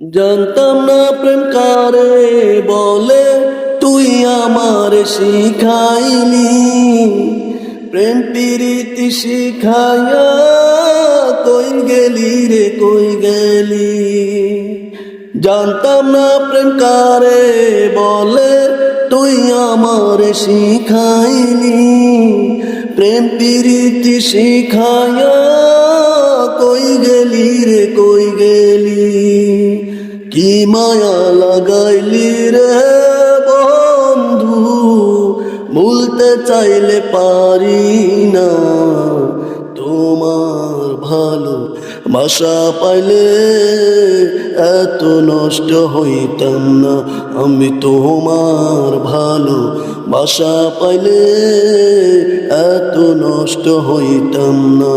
জানতাম না প্রেম কারে বলে, তুই আমার শিখাইলি। প্রেম প্রীতি শিখাইয়া কই গেলি রে, কই গেলি। জানতাম না প্রেম কারে বলে, তুই আমার শিখাইলি। প্রেম প্রীতি শিখাইয়া কি মায়া লাগাইলি রে বন্ধু, ভুলতে চাইলে পারি না। তোমার ভালো বাসা পাইলে এত নষ্ট হইতাম না। আমি তোমার ভালো বাসা পাইলে এত নষ্ট হইতাম না।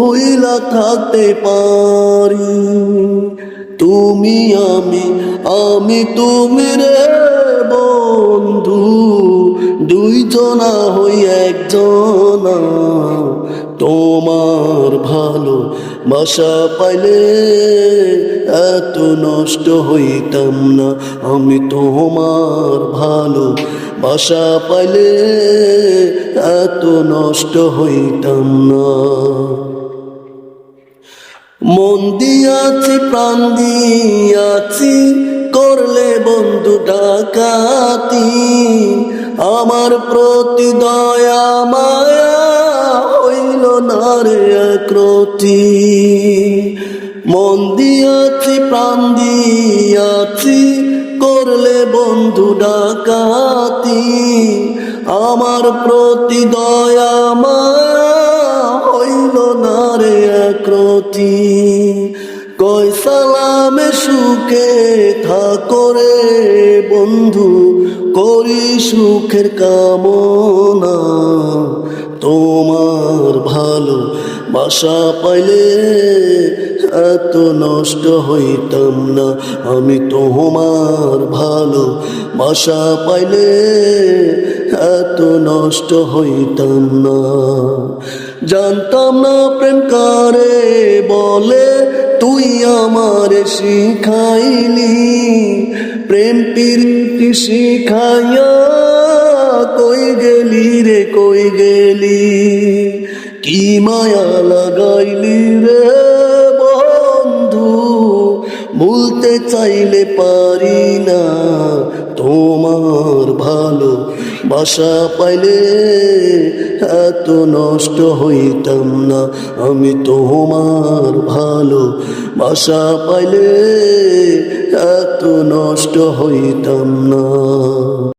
ভুইলা থাকতে পারি। তুমি আমি আমি তুমি রে বন্ধু। দুইজনা হই একজনা। তোমার ভালো বাসা পাইলে এত নষ্ট হইতাম না। আমি তোমার ভালো বাসা পাইলে এত নষ্ট হইতাম না। মন দিয়াছি, প্রাণ দিয়াছি, করলে বন্ধু ডাকাতি। আমার প্রতি দয়া, মায়া হইল না রে একরতি মন দিয়াছি, প্রাণ দিয়াছি, করলে বন্ধু ডাকাতি। আমার প্রতি দয়া, মায়া হইল না রে একরতি কই সালামে সুখে থাকো রে বন্ধু, করি সুখের কামনা। তোমার ভালো বাসা পাইলে এত নষ্ট হইতাম না। আমি তোমার ভালো বাসা পাইলে এত নষ্ট হইতাম না। জানতাম না প্রেম কারে বলে, তুই আমার শিখাইলি। প্রেম প্রীতি শিখাইয়া গেলি রে, কই গেলি? কি মায়া লাগাইলি রে বন্ধু? বলতে চাইলে পারি না তোমার ভালো বাসা পাইলে এত নষ্ট হইতাম না। আমি তোমার ভালো বাসা পাইলে এত নষ্ট হইতাম না।